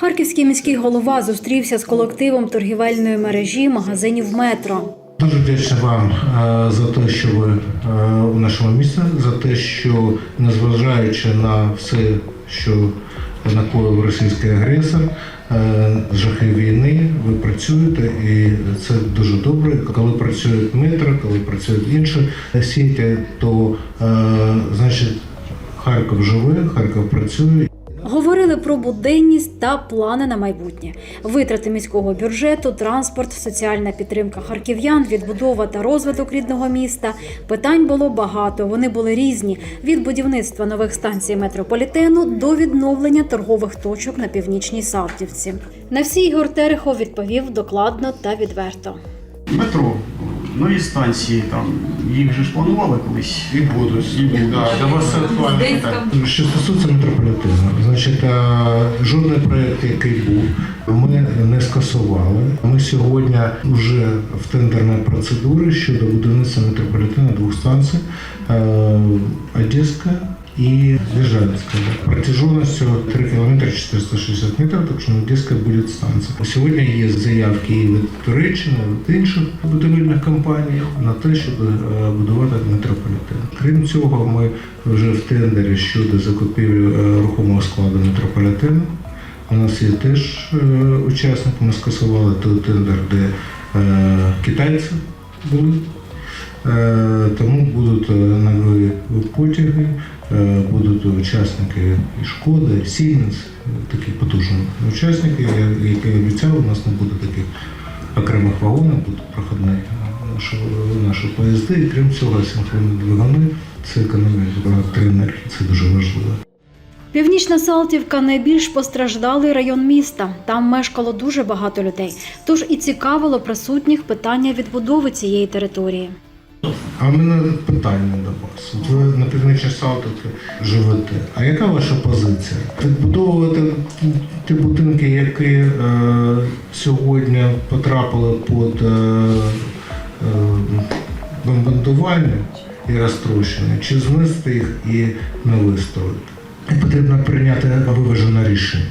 Харківський міський голова зустрівся з колективом торгівельної мережі магазинів метро. Дуже вдячний вам е, за те, що ви е, у нашому місті, за те, що незважаючи на все, що накоїв російський агресор, е, жахи війни, ви працюєте, і це дуже добре. Коли працюють метро, коли працюють інші сіті, то е, значить Харків живе, Харків працює. Говорили про буденність та плани на майбутнє, витрати міського бюджету, транспорт, соціальна підтримка харків'ян, відбудова та розвиток рідного міста. Питань було багато. Вони були різні: від будівництва нових станцій метрополітену до відновлення торгових точок на північній Салтівці. На всі Ігор Терехов відповів докладно та відверто. Метро, нові станції, там їх же ж планували колись. І будуть. І будуть. Да, вас. Що стосується метрополітену, значить, е, жодний проєкт, який був, ми не скасували. Ми сьогодні вже в тендерній процедурі щодо будівництва метрополітену двох станцій е, Одеська і Державинська. Протяженностью 3 км 460 на Одеська буде станція. Сьогодні є заявки і від Туреччини, від інших будівельних компаній на те, щоб е, будувати метрополітен. Крім цього, ми вже в тендері щодо закупівлі е, рухомого складу метрополітену. У нас є теж е, учасник. Ми скасували той тендер, де китайці були. Тому будуть потяги, е, будуть учасники і Шкода, і Siemens, е, такі потужні учасники, які обіцяли, у нас не буде таких окремих вагонів, будуть проходні наші, наші поїзди. І крім цього, синхронні двигуни це економія багато енергії, це дуже важливо. Північна Салтівка найбільш постраждалий район міста. Там мешкало дуже багато людей. Тож і цікавило присутніх питання відбудови цієї території. А в мене питання до вас. Ви на північній Салтівці живете. А яка ваша позиція? Відбудовувати ті будинки, які е, сьогодні потрапили під е, е, бомбардування і розтрощення, чи знести їх і не вистроїти? І потрібно прийняти виважене рішення.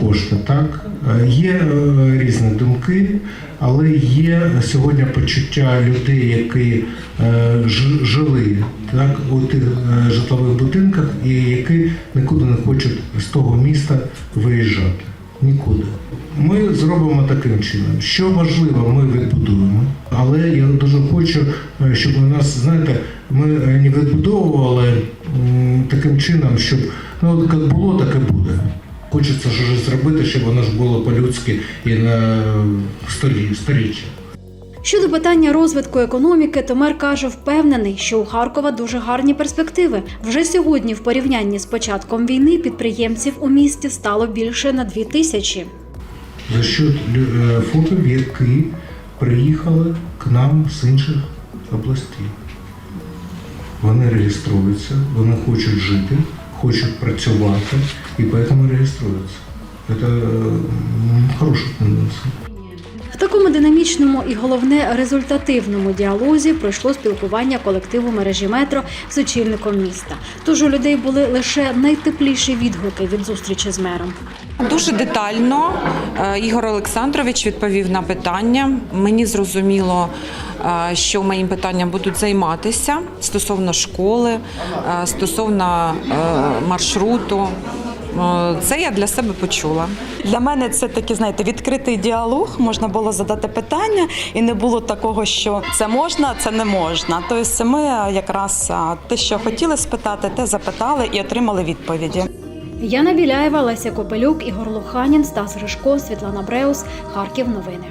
Кошти, так. Є е, різні думки, але є сьогодні почуття людей, які е, жили так, у тих е, житлових будинках і які нікуди не хочуть з того міста виїжджати. Нікуди. Ми зробимо таким чином. Що важливо, ми відбудуємо. Але я дуже хочу, щоб у нас, знаєте, ми не відбудовували таким чином, щоб ну як було, так і буде. Хочеться щось зробити, щоб воно ж було по-людськи і на столі, сторіччя. Щодо питання розвитку економіки, то мер каже, впевнений, що у Харкова дуже гарні перспективи. Вже сьогодні, в порівнянні з початком війни, підприємців у місті стало більше на дві тисячі. За счет лю- е, ФОПів, які приїхали к нам з інших областей. Вони реєструються, вони хочуть жити, хочуть працювати і поэтому реєструються. Це хороша тенденція. В такому динамічному і головне результативному діалозі пройшло спілкування колективу мережі метро з очільником міста. Тож у людей були лише найтепліші відгуки від зустрічі з мером. Дуже детально е, Ігор Олександрович відповів на питання. Мені зрозуміло, е, що моїм питанням будуть займатися стосовно школи, е, стосовно маршруту. Це я для себе почула. Для мене це такий, знаєте, відкритий діалог. Можна було задати питання, і не було такого, що це можна, це не можна. Тобто, ми якраз те, що хотіли спитати, те запитали і отримали відповіді. Яна Біляєва, Леся Копелюк, Ігор Луханін, Стас Ришко, Світлана Бреус, Харків. Новини.